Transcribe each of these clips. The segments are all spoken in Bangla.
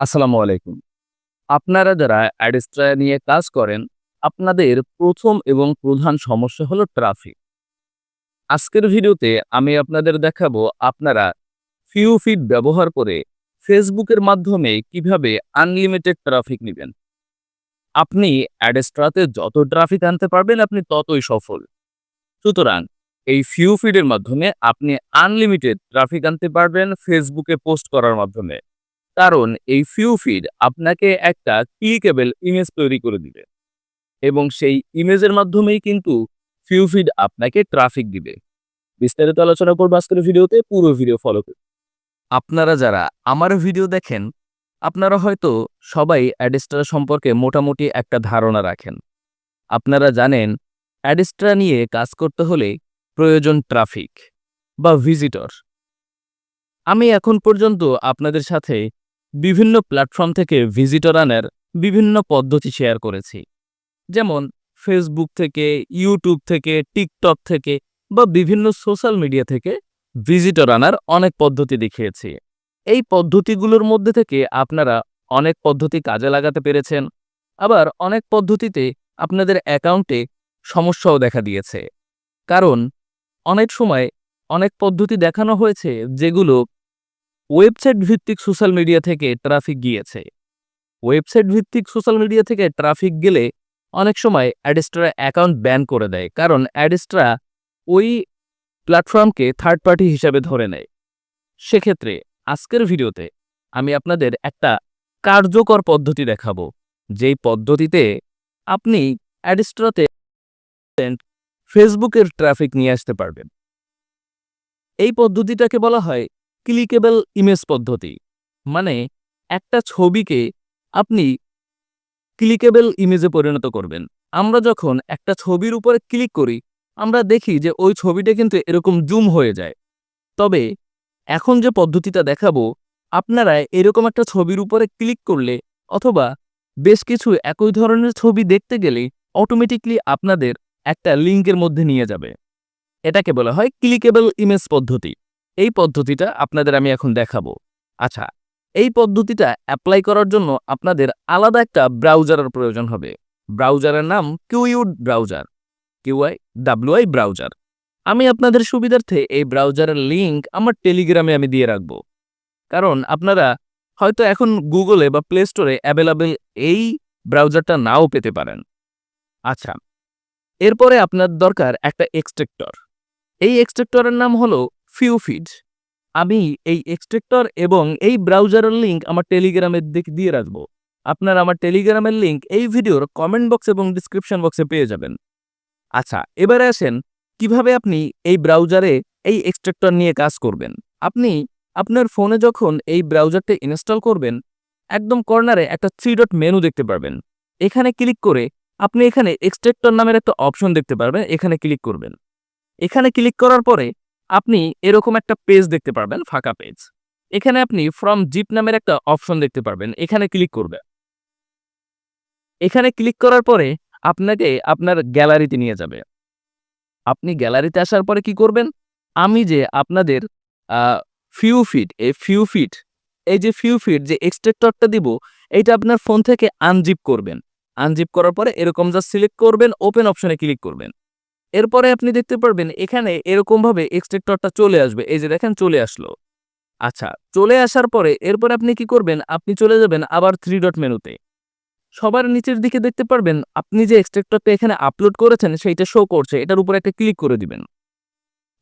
আসসালামু আলাইকুম। আপনারা যারা অ্যাডেস্ট্রা নিয়ে কাজ করেন, আপনাদের প্রথম এবং প্রধান সমস্যা হলো ট্রাফিক। আজকের ভিডিওতে আমি আপনাদের দেখাবো আপনারা ফিউ ফিট ব্যবহার করে ফেসবুকের মাধ্যমে কীভাবে আনলিমিটেড ট্রাফিক নেবেন। আপনি অ্যাডেস্ট্রাতে যত ট্রাফিক আনতে পারবেন, আপনি ততই সফল। সুতরাং এই ফিউ ফিডের মাধ্যমে আপনি আনলিমিটেড ট্রাফিক আনতে পারবেন, ফেসবুকে পোস্ট করার মাধ্যমে। কারণ এই ফিউ ফিড আপনাকে একটা ক্লিকেবল ইমেজ তৈরি করে দিবে। এবং সেই ইমেজের মাধ্যমেই কিন্তু ফিউ ফিড আপনাকে ট্রাফিক দিবে। বিস্তারিত আলোচনা করব আজকের ভিডিওতে, পুরো ভিডিও ফলো করুন। আপনারা যারা আমার ভিডিও দেখেন, আপনারা হয়তো সবাই অ্যাডেস্ট্রা সম্পর্কে মোটামুটি একটা ধারণা রাখেন। আপনারা জানেন অ্যাডেস্ট্রা নিয়ে কাজ করতে হলে প্রয়োজন ট্রাফিক বা ভিজিটর আমি এখন পর্যন্ত আপনাদের সাথে বিভিন্ন প্ল্যাটফর্ম থেকে ভিজিটর আনার বিভিন্ন পদ্ধতি শেয়ার করেছি। যেমন ফেসবুক থেকে ইউটিউব থেকে টিকটক থেকে বা বিভিন্ন সোশ্যাল মিডিয়া থেকে ভিজিটর আনার অনেক পদ্ধতি দেখিয়েছি। এই পদ্ধতিগুলোর মধ্যে থেকে আপনারা অনেক পদ্ধতি কাজে লাগাতে পেরেছেন। আবার অনেক পদ্ধতিতে আপনাদের অ্যাকাউন্টে সমস্যাও দেখা দিয়েছে। কারণ, অনেক সময় অনেক পদ্ধতি দেখানো হয়েছে যেগুলো ওয়েবসাইট ভিত্তিক সোশ্যাল মিডিয়া থেকে ট্রাফিক গিয়েছে। ওয়েবসাইট ভিত্তিক সোশ্যাল মিডিয়া থেকে ট্রাফিক গেলে অনেক সময় অ্যাডেস্ট্রা অ্যাকাউন্ট ব্যান করে দেয়, কারণ অ্যাডেস্ট্রা ওই প্ল্যাটফর্মকে থার্ড পার্টি হিসাবে ধরে নেয়। সেক্ষেত্রে আজকের ভিডিওতে আমি আপনাদের একটা কার্যকর পদ্ধতি দেখাবো। যেই পদ্ধতিতে আপনি অ্যাডেস্ট্রাতে ফেসবুকের ট্রাফিক নিয়ে আসতে পারবেন। এই পদ্ধতিটাকে বলা হয় ক্লিকেবল ইমেজ পদ্ধতি। মানে একটা ছবিকে আপনি ক্লিকেবল ইমেজে পরিণত করবেন। আমরা যখন একটা ছবির উপরে ক্লিক করি, আমরা দেখি যে ওই ছবিটা কিন্তু এরকম জুম হয়ে যায়। তবে, এখন যে পদ্ধতিটা দেখাবো, আপনারা এরকম একটা ছবির উপরে ক্লিক করলে অথবা বেশ কিছু একই ধরনের ছবি দেখতে গেলে অটোমেটিকলি আপনাদের একটা লিঙ্কের মধ্যে নিয়ে যাবে। এটাকে বলা হয় ক্লিকেবল ইমেজ পদ্ধতি। এই পদ্ধতিটা আপনাদের আমি এখন দেখাবো। আচ্ছা এই পদ্ধতিটা অ্যাপ্লাই করার জন্য আপনাদের আলাদা একটা ব্রাউজারের প্রয়োজন হবে। ব্রাউজারের নাম কিউইউড browser Q I W I browser আমি আপনাদের সুবিধার্থে এই ব্রাউজারের লিঙ্ক আমার টেলিগ্রামে আমি দিয়ে রাখব। কারণ আপনারা হয়তো এখন গুগলে বা প্লে স্টোরে অ্যাভেলেবেল এই ব্রাউজারটা নাও পেতে পারেন। আচ্ছা এরপরে আপনার দরকার একটা এক্সট্রেক্টর এই এক্সট্রেক্টরের নাম হলো ফিউফিড আমি এই এক্সট্রেক্টর এবং এই ব্রাউজারের লিঙ্ক আমার টেলিগ্রামের দিক দিয়ে রাখব। আপনারা আমার টেলিগ্রামের লিঙ্ক এই ভিডিওর কমেন্ট বক্স এবং ডিসক্রিপশন বক্সে পেয়ে যাবেন। আচ্ছা এবারে আসেন, কীভাবে আপনি এই ব্রাউজারে এই এক্সট্রেক্টর নিয়ে কাজ করবেন? আপনি আপনার ফোনে যখন এই ব্রাউজারটা ইনস্টল করবেন, একদম কর্নারে একটা থ্রি ডট মেনু দেখতে পারবেন। এখানে ক্লিক করে আপনি এখানে এক্সট্রেক্টর নামের একটা অপশন দেখতে পারবেন, এখানে ক্লিক করবেন। এখানে ক্লিক করার পরে আপনি এরকম একটা পেজ দেখতে পারবেন, ফাঁকা পেজ এখানে আপনি ফ্রম জিপ নামের একটা অপশন দেখতে পারবেন, এখানে ক্লিক করবে। এখানে ক্লিক করার পরে আপনাকে আপনার গ্যালারিতে নিয়ে যাবে। আপনি গ্যালারিতে আসার পরে কি করবেন? আমি যে আপনাদের ফিউ ফিট এই ফিউ ফিট এই যে ফিউ ফিট যে এক্সট্রেক্টরটা দিব এটা আপনার ফোন থেকে আনজিপ করবেন। আনজিপ করার পরে এরকম যা সিলেক্ট করবেন ওপেন অপশনে ক্লিক করবেন। এরপরে আপনি দেখতে পারবেন এখানে এরকমভাবে এক্সট্রেক্টরটা চলে আসবে। এই যে দেখেন চলে আসলো। আচ্ছা চলে আসার পরে এরপরে আপনি কি করবেন? আপনি চলে যাবেন আবার থ্রি ডট মেনুতে। সবার নিচের দিকে দেখতে পারবেন আপনি যে এক্সট্রেক্টরটা এখানে আপলোড করেছেন সেইটা শো করছে। এটার উপরে একটা ক্লিক করে দিবেন।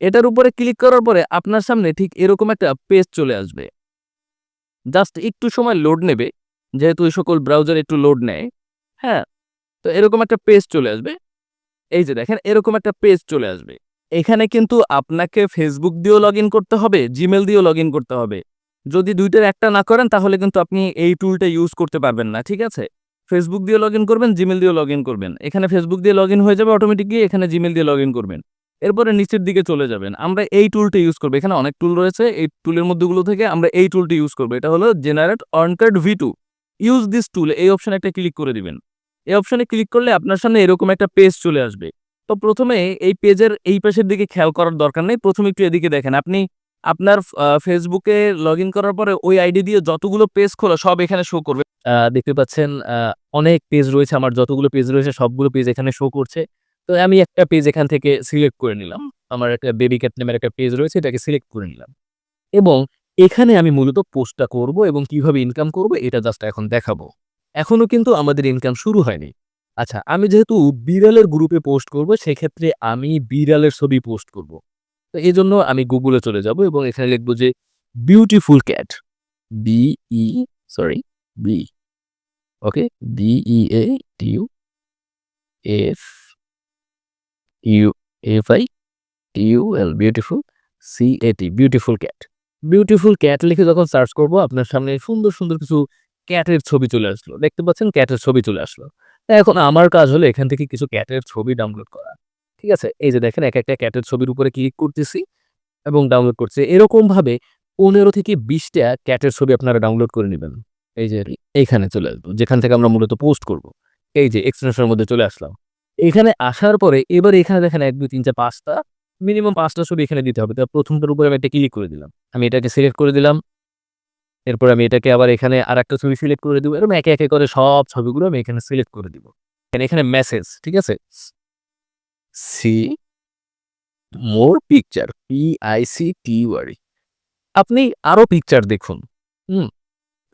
এটার উপরে ক্লিক করার পরে আপনার সামনে ঠিক এরকম একটা পেজ চলে আসবে। জাস্ট একটু সময় লোড নেবে। যেহেতু এই সকল ব্রাউজার একটু লোড নেয়। হ্যাঁ তো এরকম একটা পেজ চলে আসবে। এই যে দেখেন, এরকম একটা পেজ চলে আসবে। এখানে কিন্তু আপনাকে ফেসবুক দিয়েও লগ করতে হবে জিমেল দিয়েও লগ করতে হবে। যদি দুইটার একটা না করেন, তাহলে কিন্তু আপনি এই টুলটা ইউজ করতে পারবেন না, ঠিক আছে? ফেসবুক দিয়ে লগ করবেন জিমেল দিয়েও লগ করবেন। এখানে ফেসবুক দিয়ে লগ হয়ে যাবে অটোমেটিকলি এখানে জিমেল দিয়ে লগ করবেন। এরপরে নিচের দিকে চলে যাবেন। আমরা এই টুলটা ইউজ করব। এখানে অনেক টুল রয়েছে, এই টুলের মধ্যেগুলো থেকে আমরা এই টুলটা ইউজ করব। এটা হলো generate অনকার্ড V two use this tool এই অপশনে একটা ক্লিক করে দিবেন। এই অপশনে ক্লিক করলে আপনার সামনে এরকম একটা পেজ চলে আসবে। তো প্রথমে এই পেজের এই পাশের দিকে খেয়াল করার দরকার নেই। প্রথমে একটু এদিকে দেখেন, আপনি আপনার ফেসবুকে লগ করার পরে ওই আইডি দিয়ে যতগুলো পেজ খোলা সব এখানে শো করবে। দেখতে পাচ্ছেন অনেক পেজ রয়েছে আমার, যতগুলো পেজ রয়েছে সবগুলো পেজ এখানে শো করছে। তো আমি একটা পেজ এখান থেকে সিলেক্ট করে নিলাম। আমার একটা বেবি ক্যাট নামের একটা পেজ রয়েছে, এটাকে সিলেক্ট করে নিলাম। এবং এখানে আমি মূলত পোস্টটা করব এবং কীভাবে ইনকাম করব, এটা জাস্ট এখন দেখাবো। এখনও কিন্তু আমাদের ইনকাম শুরু হয়নি। আচ্ছা আমি যেহেতু বিড়ালের গ্রুপে পোস্ট করব, সেক্ষেত্রে আমি বিড়ালের ছবি পোস্ট করব। তো এই জন্য আমি গুগলে চলে যাব এবং এখানে লিখব যে beautiful cat B E sorry B okay B E A T U F U F I T U L beautiful C A T beautiful cat beautiful cat লিখে যখন সার্চ করব, আপনার সামনে সুন্দর সুন্দর কিছু ক্যাটের ছবি চলে আসলো। দেখতে পাচ্ছেন ক্যাটের ছবি চলে আসলো। এখন আমার কাজ হলো এখান থেকে কিছু ক্যাটের ছবি ডাউনলোড করা। ঠিক আছে? এই যে দেখেন এক একটা ক্যাটের ছবির উপরে ক্লিক করতেছি এবং ডাউনলোড করছি। এরকম ভাবে পনেরো থেকে বিশটা ক্যাটের ছবি আপনারা ডাউনলোড করে নেবেন। এই যে এইখানে চলে আসব যেখান থেকে আমরা মূলত পোস্ট করব। এই যে এক্সটেনশনের মধ্যে চলে আসলাম। এখানে আসার পরে এবার এখানে দেখেন এক, দুই, তিন, চার, পাঁচটা মিনিমাম পাঁচটা ছবি এখানে দিতে হবে। তো প্রথমটার উপরে আমি একটা ক্লিক করে দিলাম। আমি এটাকে সিলেক্ট করে দিলাম। এরপর আমি এটাকে আবার এখানে আর একটা ছবি সিলেক্ট করে দিব। এরকম একে একে করে সব ছবিগুলো আমি এখানে সিলেক্ট করে দিব। এখানে মেসেজ ঠিক আছে? See more picture P I C T worry আপনি আরও পিকচার দেখুন। হুম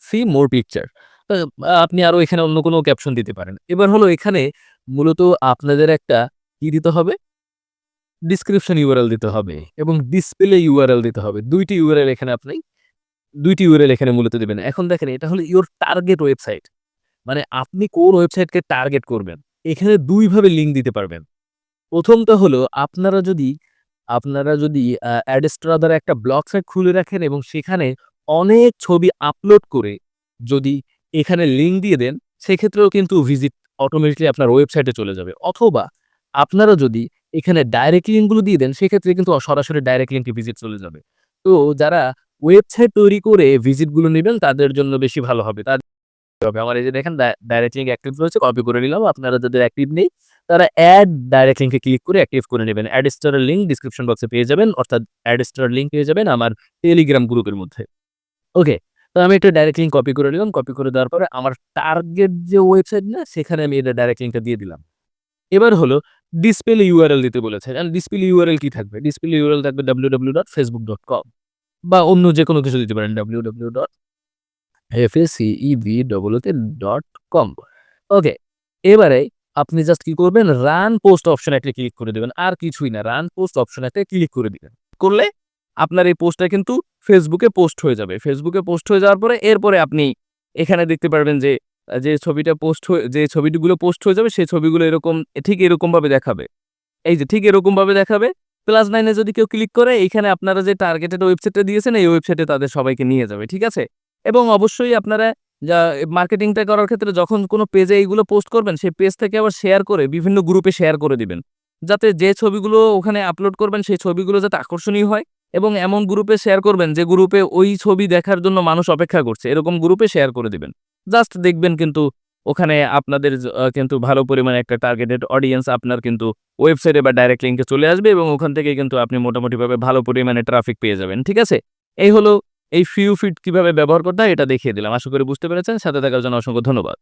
সি মোর পিকচার আপনি আরও এখানে অন্য কোনো ক্যাপশন দিতে পারেন। এবার হলো এখানে মূলত আপনাদের একটা কি দিতে হবে? ডিসক্রিপশন ইউআরএল দিতে হবে এবং ডিসপ্লে ইউআরএল দিতে হবে। দুইটি ইউআরএল এখানে আপনি দুইটি ইউআরএল এখানে মূলত দেবেন। এখন দেখেন, এটা হলো ইওর টার্গেট ওয়েবসাইট মানে আপনি কোন ওয়েবসাইটকে টার্গেট করবেন? এখানে দুইভাবে লিঙ্ক দিতে পারবেন। প্রথমটা হলো, আপনারা যদি আপনারা যদি অ্যাডেস্ট্রা দ্বারা একটা ব্লগ সাইট খুলে রাখেন এবং সেখানে অনেক ছবি আপলোড করে যদি এখানে লিঙ্ক দিয়ে দেন, সেক্ষেত্রেও কিন্তু ভিজিট অটোমেটিকলি আপনার ওয়েবসাইটে চলে যাবে। অথবা আপনারা যদি এখানে ডাইরেক্ট লিঙ্কগুলো দিয়ে দেন, সেক্ষেত্রে কিন্তু সরাসরি ডাইরেক্ট লিঙ্কে ভিজিট চলে যাবে। তো যারা ওয়েবসাইট তৈরি করে ভিজিটগুলো নেবেন, তাদের জন্য বেশি ভালো হবে। আমার এই যে দেখেন ডাইরেক্ট লিঙ্ক অ্যাক্টিভ রয়েছে কপি করে নিলাম। আপনারা যাদের অ্যাক্টিভ নেই, তারা অ্যাড ডাইরেক্ট লিঙ্কে ক্লিক করে অ্যাক্টিভ করে নেবেন। অ্যাড স্টারের লিঙ্ক ডিসক্রিপশন বক্সে পেয়ে যাবেন, অর্থাৎ অ্যাড স্টার লিঙ্ক পেয়ে যাবেন আমার টেলিগ্রাম গ্রুপের মধ্যে। ওকে তো আমি একটা ডাইরেক্ট লিঙ্ক কপি করে নিলাম। কপি করে দেওয়ার পরে আমার টার্গেট যে ওয়েবসাইট না, সেখানে আমি এটা ডাইরেক্ট লিঙ্কটা দিয়ে দিলাম। এবার হলো ডিসপ্লে ইউআরএল দিতে বলেছে। ডিসপ্লে ইউআরএল কি থাকবে? ডিসপ্লে ইউআরএল থাকবে W W dot Facebook dot com বা অন্য যে কোনো কিছু দিতে পারেন W W dot F A সিইবি ডব্লিউতে ডট কম ওকে এবারে আপনি জাস্ট কি করবেন? রান পোস্ট অপশন একটা ক্লিক করে দেবেন। আর কিছুই না রান পোস্ট অপশন একটা ক্লিক করে দিবেন। করলে আপনার এই পোস্টটা কিন্তু ফেসবুকে পোস্ট হয়ে যাবে। ফেসবুকে পোস্ট হয়ে যাওয়ার পরে এরপরে আপনি এখানে দেখতে পারবেন যে যে ছবিটা পোস্ট হয়ে, যে ছবিগুলো পোস্ট হয়ে যাবে, সেই ছবিগুলো এরকম, ঠিক এরকমভাবে দেখাবে। এই যে ঠিক এরকমভাবে দেখাবে প্লাস নাইনে যদি কেউ ক্লিক করে এইখানে আপনারা যে টার্গেটেড ওয়েবসাইটটা দিয়েছেন, এই ওয়েবসাইটে তাদের সবাইকে নিয়ে যাবে, ঠিক আছে? এবং অবশ্যই আপনারা যা মার্কেটিংটা করার ক্ষেত্রে যখন কোনো পেজে এইগুলো পোস্ট করবেন, সেই পেজ থেকে আবার শেয়ার করে বিভিন্ন গ্রুপে শেয়ার করে দিবেন। যাতে যে ছবিগুলো ওখানে আপলোড করবেন, সেই ছবিগুলো যাতে আকর্ষণীয় হয় এবং এমন গ্রুপে শেয়ার করবেন যে গ্রুপে ওই ছবি দেখার জন্য মানুষ অপেক্ষা করছে, এরকম গ্রুপে শেয়ার করে দিবেন। জাস্ট দেখবেন কিন্তু ওখানে আপনাদের কিন্তু ভালো পরিমাণে একটা টার্গেটেড অডিয়েন্স আপনার কিন্তু ওয়েবসাইটে বা ডাইরেক্ট লিঙ্কে চলে আসবে এবং ওখান থেকে কিন্তু আপনি মোটামুটিভাবে ভালো পরিমাণে ট্রাফিক পেয়ে যাবেন, ঠিক আছে? এই হলো এই ফিউ ফিট কীভাবে ব্যবহার করতে হয় এটা দেখিয়ে দিলাম। আশা করি বুঝতে পেরেছেন। সাথে থাকার জন্য অসংখ্য ধন্যবাদ।